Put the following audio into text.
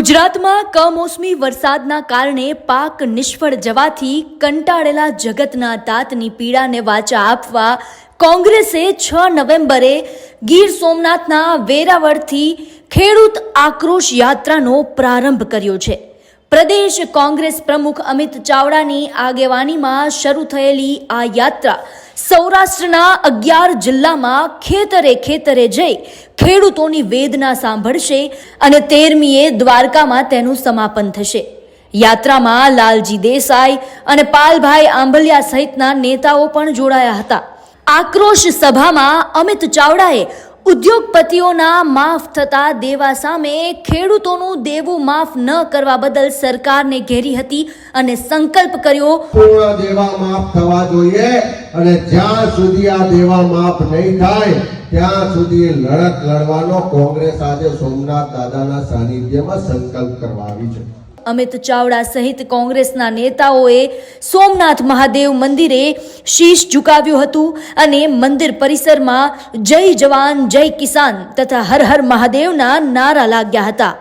ગુજરાતમાં કમોસમી વરસાદના કારણે પાક નિષ્ફળ જવાથી કંટાળેલા જગતના તાતની પીડાને વાચા આપવા કોંગ્રેસે છ નવેમ્બરે ગીર સોમનાથના વેરાવળથી ખેડૂત આક્રોશ યાત્રાનો પ્રારંભ કર્યો છે. પ્રદેશ કોંગ્રેસ પ્રમુખ અમિત ચાવડાની આગેવાનીમાં શરૂ થયેલી આ યાત્રા સૌરાષ્ટ્રના અગિયાર જિલ્લામાં ખેતરે ખેતરે જઈ ખેડૂતોની વેદના સાંભળશે અને તેરમીએ દ્વારકામાં તેનું સમાપન થશે. યાત્રામાં લાલજી દેસાઈ અને પાલભાઈ આંબલિયા સહિતના નેતાઓ પણ જોડાયા હતા. આક્રોશ સભામાં અમિત ચાવડાએ ઉદ્યોગપતિઓના માફ થતા દેવા સામે ખેડૂતોનું દેવું માફ ન કરવા બદલ સરકારને ઘેરી હતી અને સંકલ્પ કર્યો પૂર્ણ દેવા માફ થવા જોઈએ અને જ્યાં સુધી આ દેવા માફ નહીં થાય, ત્યાં સુધી લડત લડવાનો કોંગ્રેસ આજે સોમનાથ દાદાના સાનિધ્યમાં સંકલ્પ કરવા આવી છે. અમિત ચાવડા સહિત કોંગ્રેસના નેતાઓએ સોમનાથ મહાદેવ મંદિરે શીશ ઝુકાવ્યું હતું અને મંદિર પરિસરમાં જય જવાન, જય કિસાન તથા હર હર મહાદેવના નારા લાગ્યા હતા.